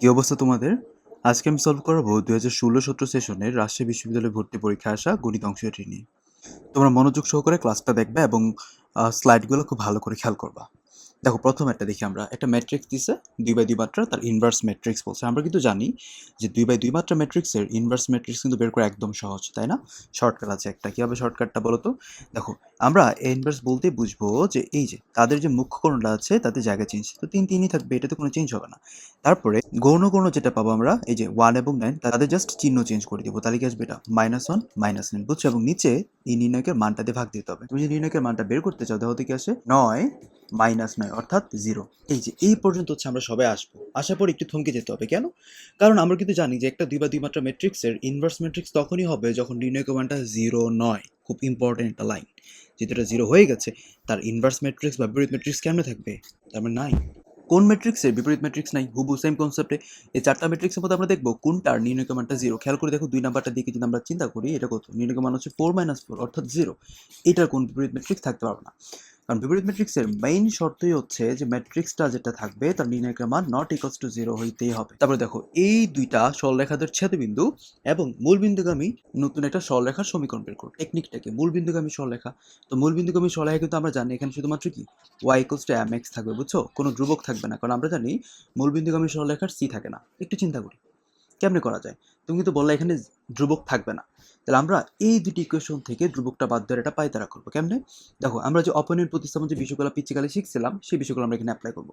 কি অবস্থা তোমাদের? আজকে আমি সলভ করাবো দুই হাজার ষোলো সতেরো সেশনের রাজশাহী বিশ্ববিদ্যালয়ে ভর্তি পরীক্ষা আসা গণিত অংশটি নিয়ে। তোমরা মনোযোগ সহকারে ক্লাসটা দেখবে এবং স্লাইডগুলো খুব ভালো করে খেয়াল করবা। দেখো, প্রথম একটা দেখি আমরা। একটা ম্যাট্রিক্স দিছে, দুই বাই দুই মাত্রা, তার ইনভার্স ম্যাট্রিক্স বলছে। আমরা কিন্তু জানি যে দুই বাই দুই মাত্রা ম্যাট্রিক্সের ইনভার্স ম্যাট্রিক্স কিন্তু বের করা একদম সহজ, তাই না? শর্টকাট আছে একটা। কীভাবে শর্টকাটটা বলো তো দেখো আমরা ইনভার্স বলতে বুঝব যে এই যে তাদের যে মুখ্য কোণটা আছে, তাতে জায়গা চেঞ্জ তো তিন তিনই থাকবে, এটাতে কোনো চেঞ্জ হবে না। তারপরে গৌণ গৌণ যেটা পাবো আমরা, এই যে ওয়ান এবং নাইন তাদের জাস্ট চিহ্ন চেঞ্জ করে দিব। তাহলে কি আসবে এটা? মাইনাস ওয়ান মাইনাস নাইন বুঝছ? এবং নিচে এই নির্ণয়কের মানটা দিয়ে ভাগ দিতে হবে। তুমি যে নির্ণয়কের মানটা বের করতে চাও দেখো তো কি আসে? নয় মাইনাস নয় অর্থাৎ জিরো এই যে, এই পর্যন্ত হচ্ছে আমরা সবাই আসব। আসার পর একটু থমকে যেতে হবে। কেন? কারণ আমরা কিন্তু জানি যে একটা দুই বা দুই মাত্রা ম্যাট্রিক্সের ইনভার্স ম্যাট্রিক্স তখনই হবে যখন নির্ণয়কের মানটা জিরো নয়। খুব ইম্পর্টেন্ট একটা লাইন যেহেতু জিরো হয়ে গেছে, তার ইনভার্স ম্যাট্রিক্স বা বিপরীত ম্যাট্রিক্স কেমন থাকবে? তার মানে নাই। কোন ম্যাট্রিক্সের বিপরীত ম্যাট্রিক্স নাই? হুবু সেম কনসেপ্টে এই চারটা ম্যাট্রিক্সের মধ্যে আমরা দেখব কোনটার নির্ণয় মানটা জিরো খেয়াল করে দেখো দুই নাম্বারটা দিকে যদি আমরা চিন্তা করি, এটা কত? নির্ণয় মান হচ্ছে ফোর মাইনাস ফোর অর্থাৎ জিরো এটার কোন বিপরীত ম্যাট্রিক্স থাকতে পারবে না। কারণ বিপরীত ম্যাট্রিক্সের মেইন শর্তই হচ্ছে যে ম্যাট্রিক্সটা যেটা থাকবে তার নির্ণায়কের মান নট ইকলস টু জিরো হইতেই হবে। তারপরে দেখো, এই দুইটা সরলরেখাদের ছেদবিন্দু এবং মূলবিন্দুগামী নতুন একটা সরলরেখার সমীকরণ বের করো। টেকনিকটাকে মূলবিন্দুগামী সরলরেখা। তো মূলবিন্দুগামী সরলরেখা কিন্তু আমরা জানি এখানে শুধুমাত্র কি? Y equals to m x থাকবে, বুঝছ? কোনো ধ্রুবক থাকবে না, কারণ আমরা জানি মূলবিন্দুগামী সরলরেখার সি থাকে না। একটু চিন্তা করি। কেমনে করা যায়? তুমি কিন্তু বললে এখানে ধ্রুবক থাকবে না। তাহলে আমরা এই দুটি ইকুয়েশন থেকে ধ্রুবকটা বাদ দেওয়ার একটা পায়তারা করব। কেমনে? দেখো, আমরা যে অপনের প্রতিস্থাপন যে বিষয়গুলো পিচ্ছিকালে শিখছিলাম, সেই বিষয়গুলো আমরা এখানে অ্যাপ্লাই করব।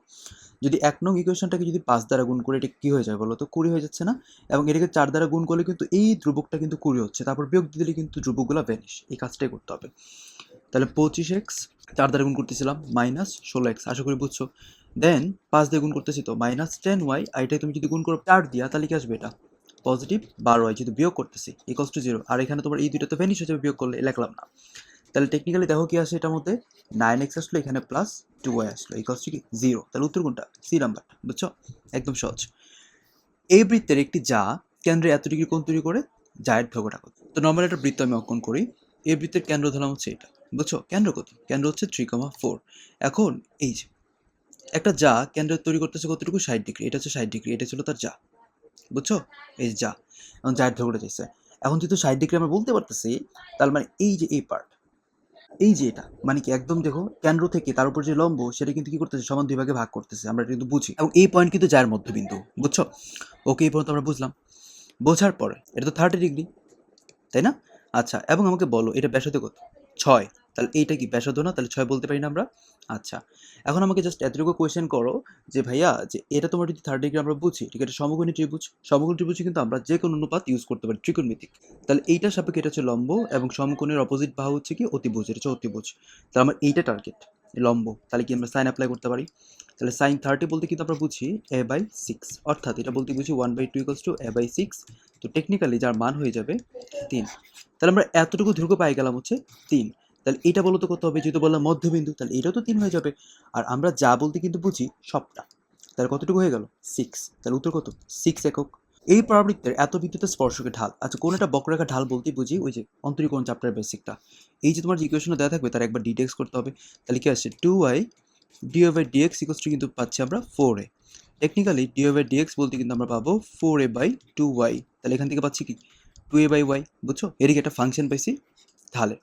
যদি এক নং ইকুয়েশনটাকে যদি পাঁচ দ্বারা গুণ করে, এটা কী হয়ে যায় বলো তো? কুড়ি হয়ে যাচ্ছে না? এবং এটাকে চার দ্বারা গুণ করলে কিন্তু এই ধ্রুবকটা কিন্তু কুড়ি হচ্ছে। তারপর বিয়োগ দিলে কিন্তু ধ্রুবকগুলো ভ্যানিশ এই কাজটাই করতে হবে। তাহলে পঁচিশ এক্স চার দ্বারা গুণ করতেছিলাম মাইনাস ষোলো এক্স আশা করি বুঝছ। দেন পাঁচ দিয়ে গুণ করতেছি তো মাইনাস টেন ওয়াই আর এটাই তুমি যদি গুণ করো, চার দিয়া, তাহলে কি আসবে এটা? পজিটিভ বারো হয় যেহেতু বিয়োগ করতেছি ইকলস টু জিরো আর এখানে তোমার এই দুইটা তো ভ্যানিশ হয়ে বিয়োগ করলে লিখলাম না। তাহলে টেকনিক্যালি দেখো কি আসে এটার মধ্যে? নাইন এক্স আসলো, এখানে প্লাস টু ওয়াই আসলো ইকলস টু কি? জিরো তাহলে উত্তর কোনটা? সি নাম্বার বুঝছ? একদম সহজ। এই বৃত্তের একটি যা কেন্দ্রে এত ডিগ্রি কোণ তৈরি করে? জায়ের ধগটা কত? তো নর্মাল একটা বৃত্ত আমি অঙ্কন করি। এই বৃত্তের কেন্দ্র ধরলাম হচ্ছে এটা, বুঝছ? কেন্দ্র কত? কেন্দ্র হচ্ছে থ্রি কমা ফোর এখন এই যে, একটা যা কেন্দ্র তৈরি করতেছে কতটুকু? ষাট ডিগ্রি এটা হচ্ছে ষাট ডিগ্রি এটা ছিল তার যা। বুঝছ? এই যে, এখন যার ঝগড়া চাইছে এখন যেহেতু ষাট ডিগ্রি আমরা বলতে পারতেছি, তার মানে এই যে এই পার্ট এই যে এটা মানে কি একদম দেখো কেন্দ্র থেকে তার উপর যে লম্ব, সেটা কিন্তু কি করতেছে? সমান দুই ভাগে ভাগ করতেছে, আমরা কিন্তু বুঝি। এবং এই পয়েন্ট কিন্তু যার মধ্যবিন্দু, বুঝছ? ওকে, এই পর্যন্ত আমরা বুঝলাম। বোঝার পরে, এটা তো থার্টি ডিগ্রি তাই না? আচ্ছা এবং আমাকে বলো, এটা ব্যাসার্ধ কত? ছয়। তাহলে এইটা কি? ব্যাসার্ধ না? তাহলে ছয় বলতে পারি না আমরা? আচ্ছা। এখন আমাকে জাস্ট এতটুকু কোয়েশ্চেন করো যে ভাইয়া, যে এটা তোমার যদি থার্ড ডিগ্রি আমরা বুঝি, ঠিক আছে? সমকোণী ত্রিভুজ, সমকোণী ত্রিভুজে কিন্তু আমরা যে কোনো অনুপাত ইউজ করতে পারি, ত্রিকোণমিতিক। তাহলে এইটার সাপেক্ষে এটা হচ্ছে লম্ব এবং সমকোণের অপোজিট বাহু হচ্ছে কি? অতিভুজ, এটা হচ্ছে অতিভুজ। তাহলে আমার এইটা টার্গেট লম্ব। তাহলে কি আমরা সাইন অ্যাপ্লাই করতে পারি? তাহলে সাইন থার্টি বলতে কিন্তু আমরা বুঝি এ বাই সিক্স অর্থাৎ এটা বলতে বুঝি one by two equals to a by six তো টেকনিক্যালি যার মান হয়ে যাবে তিন। তাহলে আমরা এতটুকু ধ্রুব পাই গেলাম হচ্ছে তিন। তাহলে এটা বলো তো কত হবে? যেহেতু বললাম মধ্যবিন্দু, তাহলে এটাও তো তিন হয়ে যাবে। আর আমরা যা বলতে কিন্তু বুঝি সবটা। তাহলে কতটুকু হয়ে গেল? সিক্স তাহলে উত্তর কত? সিক্স একক। এই পরাবৃত্তের এত বিদ্যুতের স্পর্শকে ঢাল। আচ্ছা কোন একটা বক্ররেখা ঢাল বলতে বুঝি ওই যে অন্তরীকরণ চ্যাপ্টার বেসিকটা এই যে তোমার যে ইকুয়েশনটা দেওয়া থাকবে, তার একবার ডিটেক্স করতে হবে। তাহলে কি আসছে? Two y dy by dx equals to কিন্তু পাচ্ছি আমরা four a. Technically dy by dx বলতে কিন্তু আমরা পাবো four a by two y তাহলে এখান থেকে পাচ্ছি কি? টু এ বাই ওয়াই বুঝছ? এদিকে একটা ফাংশন পাইছি। ঢালে।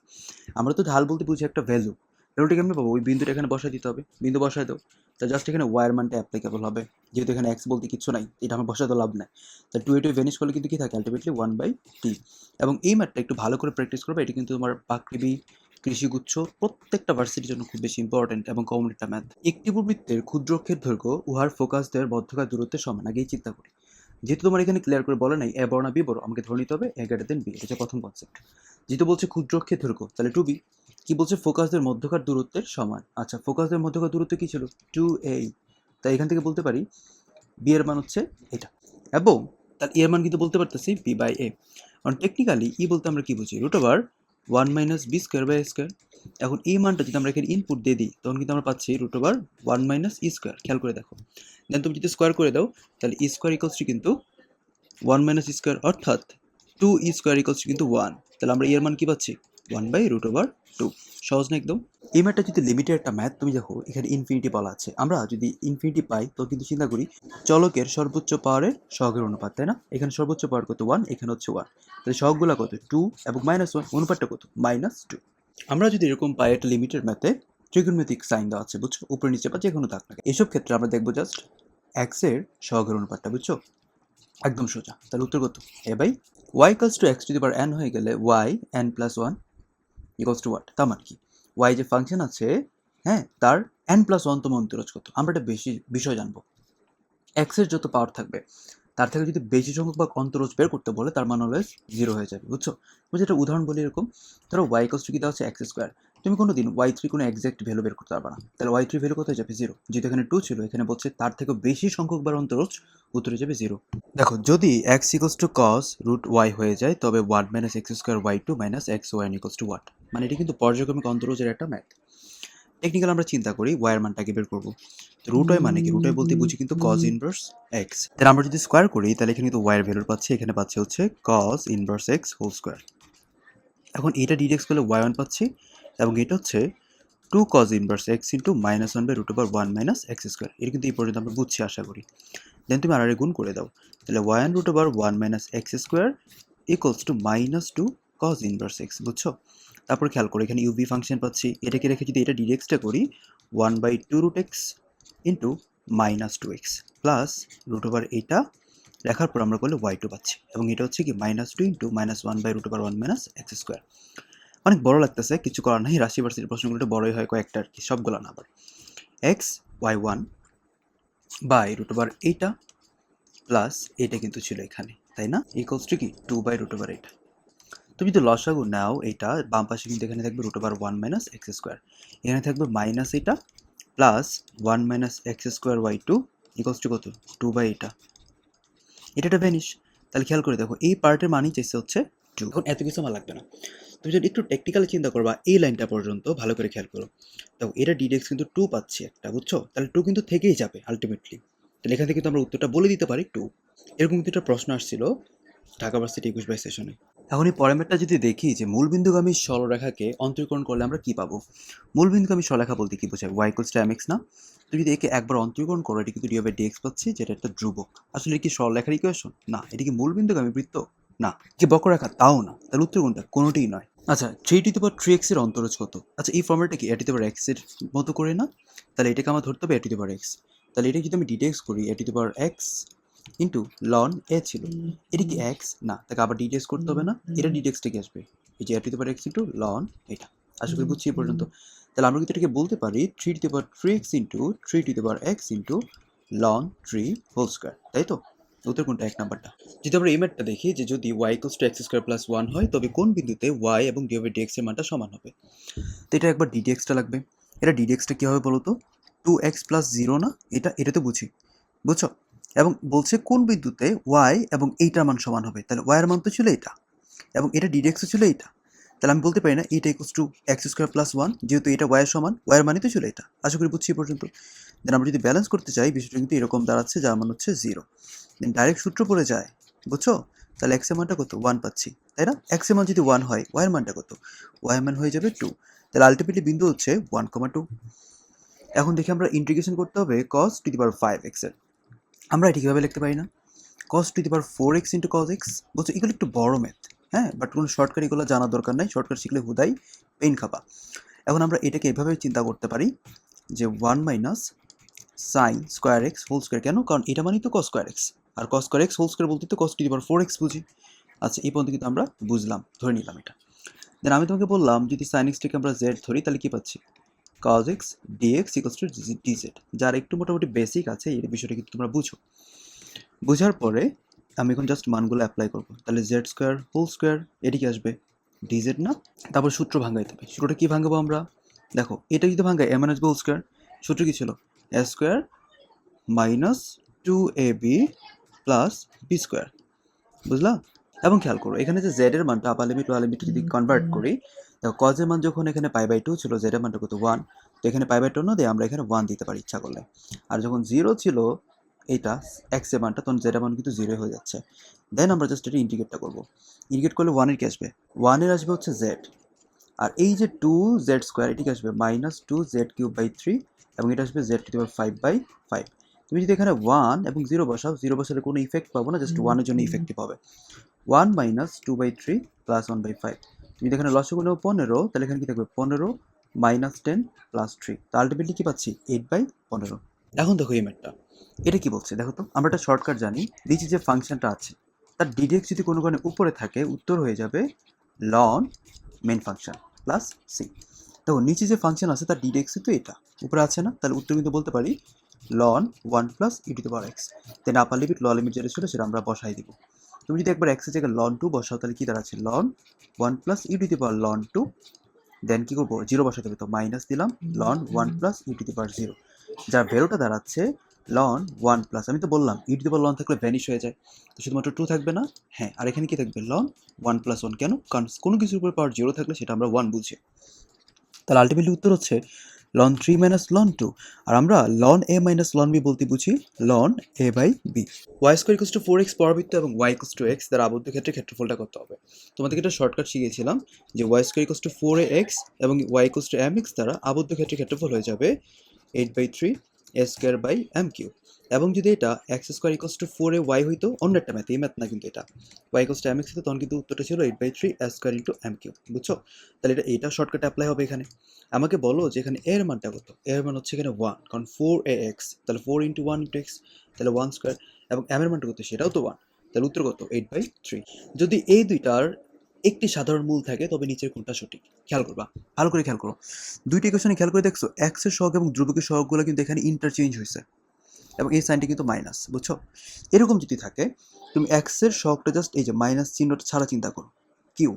আমরা তো ঢাল বলতে বুঝি একটা ভ্যালু ভ্যালুটা কেমন পাবো? ওই বিন্দুটা এখানে বসাই দিতে হবে। বিন্দু বসাই দাও। তা জাস্ট এখানে ওয়ার মানটা অ্যাপ্লিকেবল হবে। যেহেতু এখানে এক্স বলতে কিছু নাই, এটা আমার বসাতে লাভ নাই। তা টু এটু ভেনিশ করলে কিন্তু কী থাকে? আলটিমেটলি ওয়ান বাই টি এবং এই ম্যাথটা একটু ভালো করে প্র্যাকটিস করবে, এটা কিন্তু তোমার পাকৃবি কৃষিগুচ্ছ প্রত্যেকটা ভার্সিটির জন্য খুব বেশি ইম্পর্টেন্ট এবং কমন একটা ম্যাথ একটি উপবৃত্তের ক্ষুদ্রক্ষের দৈর্ঘ্য, উহার ফোকাস দেওয়ার বদ্ধকার দূরত্বের সমান। আগেই চিন্তা করি। যেহেতু তোমার এখানে ক্লিয়ার করে বলে নাই, এ না, বি বড়, আমাকে ধরে নিতে হবে, এ গ্রেটার দেন বি এটা হচ্ছে প্রথম কনসেপ্ট যেহেতু বলছে ক্ষুদ্রক্ষের দৈর্ঘ্য তাহলে টু বি কি বলছে ফোকাসদের মধ্যকার দূরত্বের সমান আচ্ছা ফোকাসদের মধ্যকার দূরত্ব কি ছিল? টু এ তাই এখান থেকে বলতে পারি বি এর মান হচ্ছে এটা, এবং তার এর মান কিন্তু বলতে পারতেছি বি বাই এ কারণ টেকনিক্যালি ই বলতে আমরা কি বুঝি? Root over one minus b square by square. এখন এই মানটা যদি আমরা এখানে ইনপুট দিয়ে দিই, তখন কিন্তু আমরা পাচ্ছি root over one minus e square খেয়াল করে দেখো। দেন তুমি যদি স্কোয়ার করে দাও, তাহলে ই স্কোয়ার ইকলস টু কিন্তু ওয়ান মাইনাস স্কোয়ার অর্থাৎ two e square equals to কিন্তু ওয়ান তাহলে আমরা এর মান কী পাচ্ছি? One by root over two সহজ না একদম? এই ম্যাথটা যদি লিমিটেড একটা ম্যাথ তুমি দেখো, এখানে ইনফিনিটি বলা আছে। আমরা যদি ইনফিনিটি পাই, তো কিন্তু চিন্তা করি, চলকের সর্বোচ্চ পাওয়ারের সহগের অনুপাত, তাই না? এখানে সর্বোচ্চ পাওয়ার কত? ওয়ান এখানে হচ্ছে ওয়ান তাহলে সহগগুলো কত? টু এবং মাইনাস ওয়ান অনুপাতটা কত? মাইনাস টু আমরা যদি এরকম পাই, একটা লিমিটেড ম্যাথে ট্রিগোনমেটিক সাইন দেওয়া আছে, বুঝছ? উপরে নিচে বা যে কোনো দাগ থাকে এসব ক্ষেত্রে আমরা দেখব জাস্ট এক্সের সহগের অনুপাতটা, বুঝছ? একদম সোজা। তাহলে উত্তর কত? A by y equals to x to the power n হয়ে গেলে y n plus one equals to what তার মানে কি ওয়াই যে ফাংশন আছে হ্যাঁ তার এন প্লাস ওয়ান তম অন্তরজ কত? আমরা একটা বেশি বিষয় জানব। এক্সের যত পাওয়ার থাকবে, তার থেকে যদি বেশি সংখ্যক বা অন্তরজ বের করতে বলে, তার মান অলওয়েজ জিরো হয়ে যাবে, বুঝছ? বুঝছ একটা উদাহরণ বলি এরকম, ধরো ওয়াই কস্ট কি দেওয়া হচ্ছে এক্স স্কোয়ার তুমি কোনো দিন ওয়াই থ্রি কোনো এক্সাক্ট ভ্যালু বের করতে পারবে না। তাহলে ওয়াই থ্রি ভ্যালু কোথায় যাবে? জিরো যেহেতু এখানে টু ছিল, এখানে বলছে তার থেকে বেশি সংখ্যক বার অন্তরজ উত্তরে যাবে জিরো দেখো, যদি x equals to cos root y হয়ে যায়, তবে one minus x square y two minus x y equals to what মানে এটি কিন্তু পর্যায়ক্রমিক অন্তরজের একটা ম্যাথ টেকনিক্যাল আমরা চিন্তা করি ওয়াইয়ের মানটাকে বের করব। রুট ওয়াই মানে কি? রুট ওয়াই বলতে বুঝি কিন্তু কজ ইনভার্স এক্স তাহলে আমরা যদি স্কোয়ার করি, তাহলে এখানে কিন্তু ওয়াইয়ের ভ্যালু পাচ্ছি, এখানে পাচ্ছি হচ্ছে cos inverse x whole square এখন এটা ডিডেক্স করলে ওয়াই ওয়ান পাচ্ছি এবং এটা হচ্ছে two cos inverse x into minus one by root over one minus x square এটা কিন্তু এই পর্যন্ত আমরা বুঝছি, আশা করি। দেন তুমি আর গুণ করে দাও। তাহলে one root over one minus x square equals to minus two cos inverse x বুঝছ? তারপর খেয়াল করো, এখানে ইউভি ফাংশন পাচ্ছি। এটাকে রেখে যদি এটা ডিডেক্সটা করি one by two root x into minus two x plus root over এইটা লেখার পর আমরা করলে ওয়াই টু পাচ্ছি। এবং এটা হচ্ছে কি minus two into minus one by root over one minus x square অনেক বড় লাগতেছে, কিছু করার নাই। রাশি ভার্সিটির প্রশ্নগুলো একটু বড়ই হয় কয়েকটা আর কি, সবগুলো না আবার। X y one by root over এইটা প্লাস এটা কিন্তু ছিল এখানে, তাই না? ইকলস টু কি? টু বাই রুট ওভার এইটা তুমি যদি লসাগু নাও এইটা বাম পাশে কিন্তু এখানে থাকবে root over one minus x square এখানে থাকবে মাইনাস এটা plus one minus x square y two equals to কত? টু বাই এটা এটা ভ্যানিশ তাহলে খেয়াল করে দেখো, এই পার্টের মানই চাইছে হচ্ছে টু এখন এত কিছু আমার লাগবে না। তুমি যদি একটু টেকনিক্যালি চিন্তা করবা, এই লাইনটা পর্যন্ত ভালো করে খেয়াল করো। তো এটা ডিডেক্স কিন্তু টু পাচ্ছি একটা, বুঝছ? তাহলে টু কিন্তু থেকেই যাবে আলটিমেটলি তাহলে এখান থেকে কিন্তু আমরা উত্তরটা বলে দিতে পারি টু এরকম কিন্তু একটা প্রশ্ন আসছিল ঢাকা ভার্সিটি একুশ বাই সেশনে এখন এই পরের ম্যাটটা যদি দেখি যে মূলবিন্দুগামী সরলরেখাকে অন্তরীকরণ করলে আমরা কী পাবো? মূলবিন্দুগামী সরলরেখা বলতে কি বোঝায়? ওয়াই এম এক্স না? তুমি যদি একে একবার অন্তরীকরণ করো, এটি কিন্তু ডি বাই ডিএক্স পাচ্ছি, যেটা একটা ধ্রুবক। আসলে কি সরলরেখার ইকুয়েশন না, এটি কি মূলবিন্দুগামী বৃত্ত? না। কি বক্ররেখা? তাও না। তাহলে উত্তর কোনটা কোনোটিই নয়। আচ্ছা থ্রি টু পাওয়ার থ্রি এক্সের অন্তরজ কত? আচ্ছা এই ফর্মেটটা কি? এটি পাওয়ার এক্সের মতো করে না? তাহলে এটাকে আমার ধরতে হবে, এটি পাওয়ার এক্স তাহলে এটা যদি আমি ডিটেক্স করি, এটি পাওয়ার এক্স ইন্টু লন এ ছিল। এটা কি এক্স না, তাকে আবার ডিটেক্স করতে হবে না। এটা ডিটেক্সটা কি আসবে। এই যে এটি পাওয়ার এক্স ইন্টু লন এটা। আশা করি বুঝছি এ পর্যন্ত। তাহলে আমরা কিন্তু এটাকে বলতে পারি three to power three x into three to power x into ln three whole square তাই তো? উত্তর কোনটা? এক নাম্বারটা। যদি আমরা এই ম্যাটটা দেখি, যে যদি y equals to x square plus one হয়, তবে কোন বিন্দুতে ওয়াই এবং ডি ডিএক্স এর মানটা সমান হবে? তো এটা একবার ডিডিএক্সটা লাগবে। এটা ডিডিএক্সটা কী হবে বলো তো টু এক্স প্লাস জিরো না? এটা এটা তো বুঝি। বুঝছ? এবং বলছে কোন বিন্দুতে ওয়াই এবং এইটার মান সমান হবে? তাহলে ওয়াইয়ের মান তো ছিল এটা এবং এটা ডিডিএক্সও ছিল এটা তাহলে আমি বলতে পারি না এইটা equals to x square plus one যেহেতু এটা ওয়াইয়ের সমান ওয়াইয়ের মানই তো ছিল এটা আশা করি বুঝছি পর্যন্ত। দেন আমরা যদি ব্যালেন্স করতে চাই, বিষয়টা কিন্তু এরকম দাঁড়াচ্ছে, যার মান হচ্ছে জিরো দেন ডাইরেক্ট সূত্র পড়ে যায়, বুঝছ? তাহলে এক্সের মানটা কত? ওয়ান পাচ্ছি, তাই না? এক্সের মান যদি ওয়ান হয় ওয়াইয়ের মানটা কত? ওয়াইয়ের মান হয়ে যাবে টু তাহলে আলটিমেটলি বিন্দু হচ্ছে ওয়ান কমা টু এখন দেখি আমরা ইন্টিগ্রেশন করতে হবে কস টু দি পাওয়ার ফাইভ এক্সের আমরা এটি কীভাবে লিখতে পারি না? Cos to the power four x into cos x বলছো এগুলো একটু বড় ম্যাথ হ্যাঁ? বাট কোনো শর্টকাট এগুলো জানার দরকার নাই। শর্টকাট শিখলে হুদাই পেন খাবা। এখন আমরা এটাকে এভাবে চিন্তা করতে পারি যে one minus sine square x whole square কেন? কারণ এটা মানেই তো কস স্কোয়ার এক্স আর cos square x whole square বলতে তো cos to the power four x বুঝি। আচ্ছা এই পর্যন্ত কিন্তু আমরা বুঝলাম, ধরে নিলাম এটা। দেন আমি তোমাকে বললাম, যদি সাইন এক্সটাকে আমরা জেড ধরি, তাহলে কী পাচ্ছি? Cos x dx equals to dz যার একটু মোটামুটি বেসিক আছে, এই বিষয়টা কিন্তু তোমরা বুঝো। বোঝার পরে আমি এখন জাস্ট মানগুলো অ্যাপ্লাই করব। তাহলে জেড স্কোয়ার হোল স্কোয়ার এটি কি আসবে? ডিজেড না? তারপর সূত্র ভাঙাইতে হবে। সূত্রটা কী ভাঙাবো আমরা? দেখো, এটা যদি ভাঙাই এম এন হোল স্কোয়ার সূত্র কী ছিল? Square minus two a b plus b square বুঝলা? এবং খেয়াল করো এখানে যে জেড এর মানটা আপার লিমিট লিমিট যদি কনভার্ট করি দেখো কজের মান যখন এখানে পাই বাই টু ছিল জেড এর মানটা কত ওয়ান তো এখানে পাই বাই টু না দিয়ে আমরা এখানে ওয়ান দিতে পারি ইচ্ছা করলে। আর যখন জিরো ছিল এইটা এক্সের মানটা তখন জেড এর মান কিন্তু জিরো হয়ে যাচ্ছে। দেন আমরা জাস্ট এটা ইন্টিগ্রেটটা করব। ইন্টিগ্রেট করলে ওয়ানের কি আসবে? ওয়ানের আসবে হচ্ছে জেড আর এই যে টু জেড স্কোয়ার এটিকে আসবে? Minus two z cube by three এবং এটা আসবে z to the power five by five তুমি যদি এখানে ওয়ান এবং জিরো বসাও জিরো বসালে কোনো ইফেক্ট পাবো না জাস্ট ওয়ানের জন্য ইফেক্টিভ হবে one minus two by three plus one by five তুমি যদি এখানে লসগুলো নেও পনেরো, তাহলে এখানে কি থাকবে? পনেরো মাইনাস টেন প্লাস থ্রি তো আলটিমেটলি কী পাচ্ছি? এইট বাই পনেরো। এখন দেখো এই ম্যাটটা এটা কি বলছে? দেখো তো, আমরা একটা শর্টকাট জানি। নিচে যে ফাংশনটা আছে। তার ডিডিএক্স যদি কোনো কারণে উপরে থাকে, উত্তর হয়ে যাবে ln main function plus c দেখো, নিচে যে ফাংশন আছে, তার ডিডিএক্সই তো এটা। উপরে আছে না, তাহলে উত্তর কিন্তু বলতে পারি ln one plus e to power x then upper limit lower limit যেটা ছিল, সেটা আমরা বসাই দিব। তুমি যদি একবার এক্সের জায়গায় লন টু বসাও, তাহলে কী দাঁড়াচ্ছে? Ln one plus e to power ln two then কী করব? জিরো বসাতে হবে, তো মাইনাস দিলাম ln one plus e to power zero যার ভ্যালুটা দাঁড়াচ্ছে লন ওয়ান প্লাস আমি তো বললাম ই টু পাওয়ার লন থাকলে ভ্যানিশ হয়ে যায়। তো শুধুমাত্র টু থাকবে না? হ্যাঁ আর এখানে কী থাকবে? লন ওয়ান প্লাস ওয়ান কেন? কারণ কোনো কিছুর উপর পাওয়ার জিরো থাকলে সেটা আমরা ওয়ান বুঝি। তাহলে আলটিমেটলি উত্তর হচ্ছে ln three minus ln two আর আমরা ln a minus ln b বলতে বুঝি ln a by b y square equals to four x পরাবৃত্ত এবং ওয়াই ইকোস টু এক্স দ্বারা আবদ্ধ ক্ষেত্রে ক্ষেত্রফলটা করতে হবে। তোমাদেরকে একটা শর্টকাট শিখিয়েছিলাম যে y square equals to four a x এবং y equals to m x দ্বারা আবদ্ধ ক্ষেত্রে ক্ষেত্রফল হয়ে যাবে eight by three a square by m cube এবং যদি এটা x square equals to four a y হইতো, অন্য একটা ম্যাথ এই ম্যাথ না কিন্তু এটা। Y equals to m x হতো তখন কিন্তু উত্তরটা ছিল eight by three a square into m cube বুঝছ? তাহলে এটা, এইটা শর্টকাট অ্যাপ্লাই হবে এখানে। আমাকে বলো যে এখানে এর মানটা কত? এর মান হচ্ছে এখানে ওয়ান কারণ ফোর এ এক্স তাহলে four into one into x তাহলে ওয়ান স্কোয়ার এবং এম এর মানটা কত? সেটাও তো ওয়ান তাহলে উত্তর কত? এইট বাই থ্রি যদি এই দুইটার একটি সাধারণ মূল থাকে, তবে নিচের কোনটা সঠিক? খেয়াল করবা। ভালো করে খেয়াল করো। দুইটি ইকুয়েশনে খেয়াল করে দেখছ এক্সের সহগ এবং ধ্রুবকের সহগগুলো কিন্তু এখানে ইন্টারচেঞ্জ হয়েছে এবং এই সাইনটি কিন্তু মাইনাস বুঝছ? এরকম যদি থাকে, তুমি এক্সের সহগটা জাস্ট এই যে মাইনাস চিহ্নটা ছাড়া চিন্তা করো। কিউ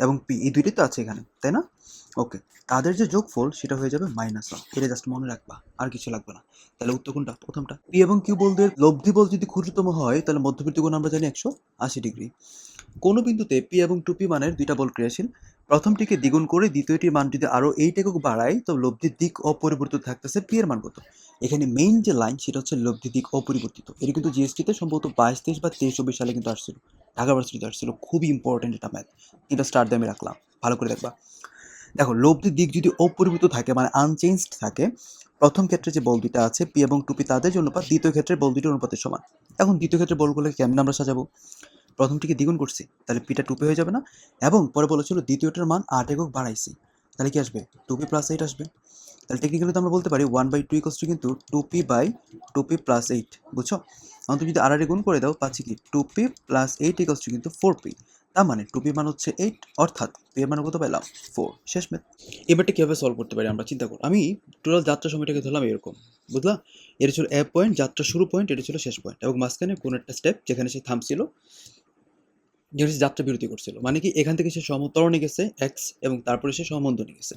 এবং পি, এই দুইটাই তো আছে এখানে, তাই না? ওকে তাদের যে যোগফল সেটা হয়ে যাবে মাইনাস ওয়ান এটা জাস্ট মনে রাখবা, আর কিছু লাগবে না। তাহলে উত্তর কোনটা? প্রথমটা পি এবং কিউ বলদের লব্ধি বল যদি ক্ষুদ্রতম হয়, তাহলে মধ্যবর্তী কোণ আমরা জানি একশো আশি ডিগ্রি কোনো বিন্দুতে পি এবং টুপি মানের দুইটা বল ক্রিয়াশীল প্রথমটিকে দ্বিগুণ করে দ্বিতীয়টির মান যদি আরও এইট বাড়ায়, তো লব্ধির দিক অপরিবর্তিত থাকতেছে পি এর মান কত? এখানে মেইন যে লাইন সেটা হচ্ছে লব্ধি দিক অপরিবর্তিত। এটা কিন্তু জিএসটিতে সম্ভবত বাইশ, তেইশ বা তেইশ, চব্বিশ সালে কিন্তু আসছিল। ঢাকা ভার্সিটিতে আসছিল। খুবই ইম্পর্টেন্ট এটা ম্যাথ এটা স্টার দিয়ে আমি রাখলাম। ভালো করে দেখবা। দেখো, লব্ধির দিক যদি অপরিবর্তিত থাকে মানে আনচেঞ্জড থাকে, প্রথম ক্ষেত্রে যে বল দুইটা আছে পি এবং টুপি তাদের যে অনুপাত দ্বিতীয় ক্ষেত্রে বল অনুপাতের সমান। এখন দ্বিতীয় ক্ষেত্রে বলগুলোকে কেমন আমরা সাজাবো? প্রথমটিকে দ্বিগুণ করছি, তাহলে পিটা টুপি হয়ে যাবে না। এবং পরে বলেছিল দ্বিতীয়টার মান আট একক বাড়াইছি, তাহলে কি আসবে? টুপি প্লাস এইট আসবে। তাহলে টেকনিক্যালি তো আমরা বলতে পারি ওয়ান বাই টু ইকস কিন্তু two P by two P plus eight বুঝছ? এখন তুমি যদি আর গুণ করে দাও, পাচ্ছি কি? Two P plus eight x কিন্তু ফোর পি তার মানে টু পি মান হচ্ছে এইট অর্থাৎ পি এর মান কত পেলাম? ফোর শেষ ম্যাথ এবারটা কীভাবে সলভ করতে পারি আমরা চিন্তা করো। আমি টোটাল যাত্রা সময়টাকে ধরলাম এরকম, বুঝলা? এটা ছিল এ পয়েন্ট যাত্রা শুরু পয়েন্ট এটা ছিল শেষ পয়েন্ট এবং মাঝখানে কোনো একটা স্টেপ যেখানে সে থামছিল যেটা সে যাত্রা বিরতি করছিল। মানে কি, এখান থেকে সে সমতরণে গেছে এক্স এবং তারপরে সে সমন্দনে গেছে।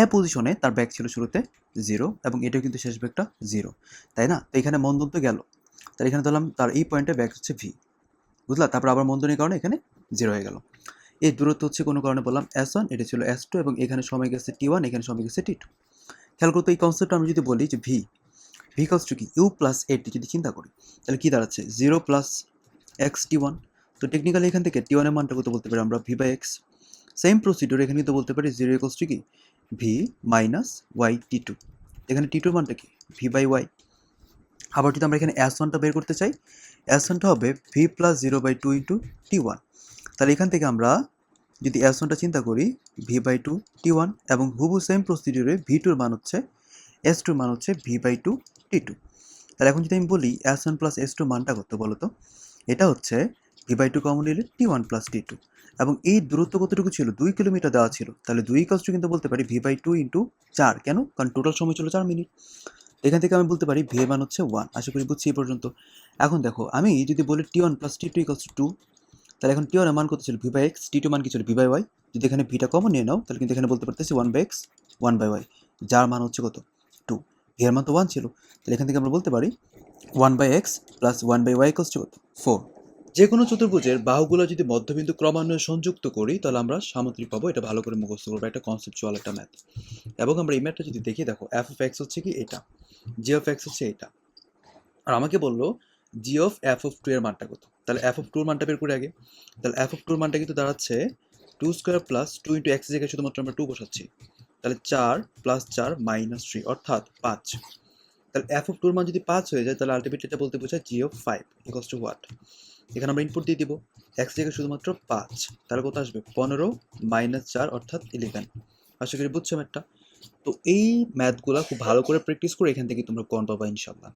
এ পজিশনে তার ব্যাগ ছিল শুরুতে জিরো এবং এটাও কিন্তু শেষ ব্যাগটা জিরো তাই না? তো এখানে মন্দন তো গেল। তার এখানে ধরলাম তার এই পয়েন্টে ব্যাগ হচ্ছে ভি বুঝলা? তারপর আবার মন্দনের কারণে এখানে জিরো হয়ে গেল। এই দূরত্ব হচ্ছে কোনো কারণে বললাম এস ওয়ান এটা ছিল এস টু এবং এখানে সময় গেছে টি ওয়ান এখানে সময় গেছে টি টু খেয়াল করতে এই কনসেপ্ট আমি যদি বলি যে ভি ভি কস টু কি? ইউ প্লাস এইটটি যদি চিন্তা করি, তাহলে কী দাঁড়াচ্ছে? Zero plus X T one তো টেকনিক্যালি এখান থেকে টি ওয়ানের মানটা কত বলতে পারি আমরা? V by X same procedure এখানে কিন্তু বলতে পারি জিরো ইকোস টু কি? V minus Y T two এখানে টি টুর মানটা কি? ভি বাই ওয়াই আবার যদি আমরা এখানে এস ওয়ানটা বের করতে চাই এস ওয়ানটা হবে V plus zero by two into T one তাহলে এখান থেকে আমরা যদি এস ওয়ানটা চিন্তা করি V by two T one এবং হুবু সেম প্রসিডিওরে ভি টুর মান হচ্ছে এস টুর মান হচ্ছে V by two T two তাহলে এখন যদি আমি বলি S one plus S two মানটা কত বলো তো এটা হচ্ছে ভি বাই টু কমন নিলে T one plus T two এবং এই দূরত্ব কতটুকু ছিল? দুই কিলোমিটার দেওয়া ছিল। তাহলে দুই কষ্ট কিন্তু বলতে পারি ভি বাই টু ইন্টু চার। কেন? কারণ টোটাল সময় ছিল চার মিনিট এখান থেকে আমি বলতে পারি ভি মান হচ্ছে ওয়ান আশা করি বুঝছি এই পর্যন্ত। এখন দেখো, আমি যদি বলি T one plus T two equals two তাহলে এখন টি ওয়ানের মান কত ছিল? V by X T two মান কি ছিল? ভি বাই ওয়াই যদি এখানে ভিটা কমন নিয়ে নাও, তাহলে কিন্তু এখানে বলতে পারতেছি one by X one by Y যার মান হচ্ছে কত? টু ভি এর মান তো ওয়ান ছিল। তাহলে এখান থেকে আমরা বলতে পারি one by X plus one by Y কত ফোর যে কোনো চতুর্ভুজের বাহুগুলো যদি মধ্যবিন্দু ক্রমান্বয়ে সংযুক্ত করি, তাহলে আমরা সামুদ্রিক পাবো। এটা ভালো করে মুখস্থ করব। একটা কনসেপচুয়াল একটা ম্যাথ এবং আমরা এই ম্যাথটা যদি দেখি, দেখো এফ অফ এক্স হচ্ছে কি এটা জি অফ এক্স হচ্ছে এটা। আর আমাকে বলল G of F of two এর মানটা কত? তাহলে এফ অফ টুর মানটা বের করে আগে। তাহলে এফ অফ টুর মানটা কিন্তু দাঁড়াচ্ছে two square plus two into X জায়গায় শুধুমাত্র আমরা টু বসাচ্ছি। তাহলে চার প্লাস চার মাইনাস থ্রি অর্থাৎ পাঁচ। তাহলে এফ অফ টুর মান যদি পাঁচ হয়ে যায়, তাহলে আলটিমেটলি এটা বলতে বোঝায় G of five equals two what এখানে আমরা ইনপুট দিয়ে দিব এক্স থেকে শুধুমাত্র পাঁচ। তাহলে কত আসবে? পনেরো মাইনাস চার অর্থাৎ ইলেভেন আশা করি বুঝছ একটা তো এই ম্যাথগুলো খুব ভালো করে প্র্যাকটিস করে এখান থেকে তোমরা কন পাবা ইনশাল্লাহ